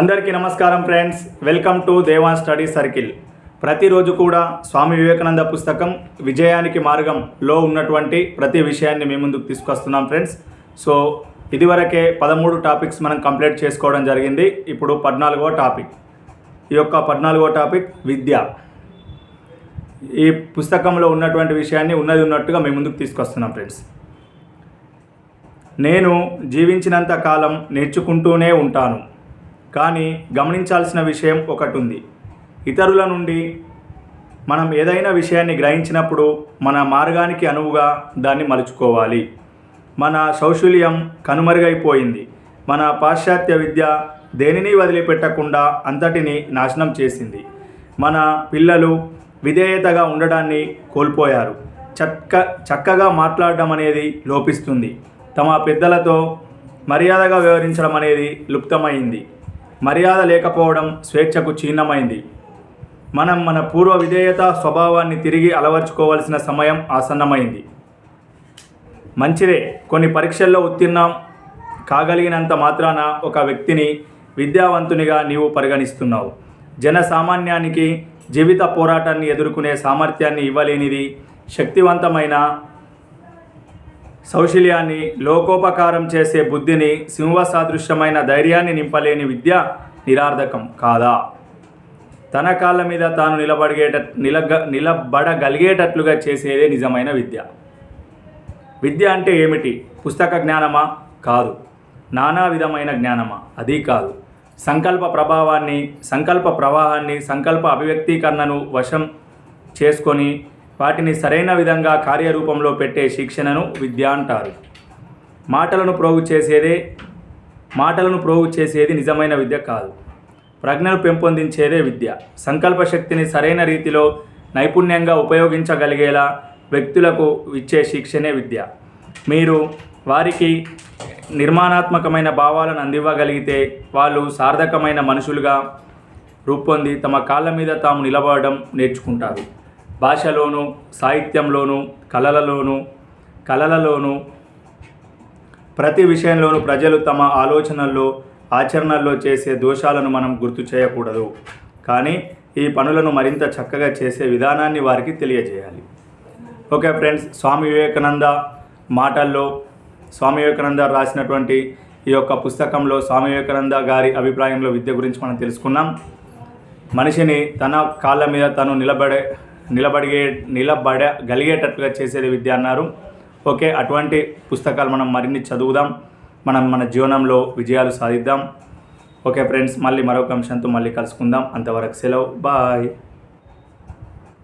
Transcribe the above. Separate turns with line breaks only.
అందరికీ నమస్కారం friends welcome to Devan study circle ప్రతిరోజు కూడా స్వామి వివేకానంద పుస్తకం విజయానికి మార్గంలో ఉన్నటువంటి ప్రతి విషయాన్ని మీ ముందుకు తీసుకొస్తున్నాం ఫ్రెండ్స్ సో ఇదివరకే పదమూడు టాపిక్స్ మనం కంప్లీట్ చేసుకోవడం జరిగింది. ఇప్పుడు పద్నాలుగవ టాపిక్ ఈ యొక్క పద్నాలుగో టాపిక్ విద్య. ఈ పుస్తకంలో ఉన్నటువంటి విషయాన్ని ఉన్నది ఉన్నట్టుగా మీ ముందుకు తీసుకొస్తున్నాం ఫ్రెండ్స్ నేను జీవించినంత కాలం నేర్చుకుంటూనే ఉంటాను. కానీ గమనించాల్సిన విషయం ఒకటి ఉంది ఇతరుల నుండి మనం ఏదైనా విషయాన్ని గ్రహించినప్పుడు మన మార్గానికి అనువుగా దాన్ని మలుచుకోవాలి. మన శౌశల్యం కనుమరుగైపోయింది. మన పాశ్చాత్య విద్య దేనిని వదిలిపెట్టకుండా అంతటిని నాశనం చేసింది. మన పిల్లలు విధేయతగా ఉండడాన్ని కోల్పోయారు. చక్క చక్కగా మాట్లాడడం అనేది లోపిస్తుంది. తమ పెద్దలతో మర్యాదగా వ్యవహరించడం అనేది లుప్తమైంది. మర్యాద లేకపోవడం స్వేచ్ఛకు చిహ్నమైంది. మనం మన పూర్వ విధేయత స్వభావాన్ని తిరిగి అలవర్చుకోవాల్సిన సమయం ఆసన్నమైంది. మంచిదే కొన్ని పరీక్షల్లో ఉత్తీర్ణం కాగలిగినంత మాత్రాన ఒక వ్యక్తిని విద్యావంతునిగా నీవు పరిగణిస్తున్నావు. జన సామాన్యానికి జీవిత పోరాటాన్ని ఎదుర్కొనే సామర్థ్యాన్ని ఇవ్వలేనిది శక్తివంతమైన సౌశల్యాన్ని లోకోపకారం చేసే బుద్ధిని సింహ సాదృశ్యమైన ధైర్యాన్ని నింపలేని విద్య నిరార్థకం కాదా? తన కాళ్ళ మీద తాను నిలబడిగేట నిలగ నిలబడగలిగేటట్లుగా చేసేదే నిజమైన విద్య. విద్య అంటే ఏమిటి? పుస్తక జ్ఞానమా? కాదు. నానా విధమైన జ్ఞానమా? అది కాదు. సంకల్ప ప్రభావాన్ని సంకల్ప ప్రవాహాన్ని సంకల్ప అభివ్యక్తీకరణను వశం చేసుకొని వాటిని సరైన విధంగా కార్యరూపంలో పెట్టే శిక్షణను విద్య అంటారు. మాటలను ప్రోగు చేసేదే మాటలను ప్రోగు చేసేది నిజమైన విద్య కాదు. ప్రజ్ఞను పెంపొందించేదే విద్య. సంకల్ప శక్తిని సరైన రీతిలో నైపుణ్యంగా ఉపయోగించగలిగేలా వ్యక్తులకు ఇచ్చే శిక్షణే విద్య. మీరు వారికి నిర్మాణాత్మకమైన భావాలను అందివ్వగలిగితే వాళ్ళు సార్థకమైన మనుషులుగా రూపొంది తమ కాళ్ళ మీద తాము నిలబడడం నేర్చుకుంటారు. భాషలోను సాహిత్యంలోను కళలలోను కళలలోను ప్రతి విషయంలోనూ ప్రజలు తమ ఆలోచనల్లో ఆచరణల్లో చేసే దోషాలను మనం గుర్తు చేయకూడదు. కానీ ఈ పనులను మరింత చక్కగా చేసే విధానాన్ని వారికి తెలియజేయాలి. ఓకే ఫ్రెండ్స్ స్వామి వివేకానంద మాటల్లో స్వామి వివేకానంద రాసినటువంటి ఈ యొక్క పుస్తకంలో స్వామి వివేకానంద గారి అభిప్రాయంలో విద్య గురించి మనం తెలుసుకున్నాం. మనిషిని తన కాళ్ళ మీద తను నిలబడే నిలబడిగే నిలబడగలిగేటట్లుగా చేసేది విద్య అన్నారు. ఓకే అటువంటి పుస్తకాలు మనం మరిన్ని చదువుదాం. మనం మన జీవనంలో విజయాలు సాధిద్దాం. ఓకే ఫ్రెండ్స్ మళ్ళీ మరొక అంశంతో మళ్ళీ కలుసుకుందాం. అంతవరకు సెలవు. బాయ్.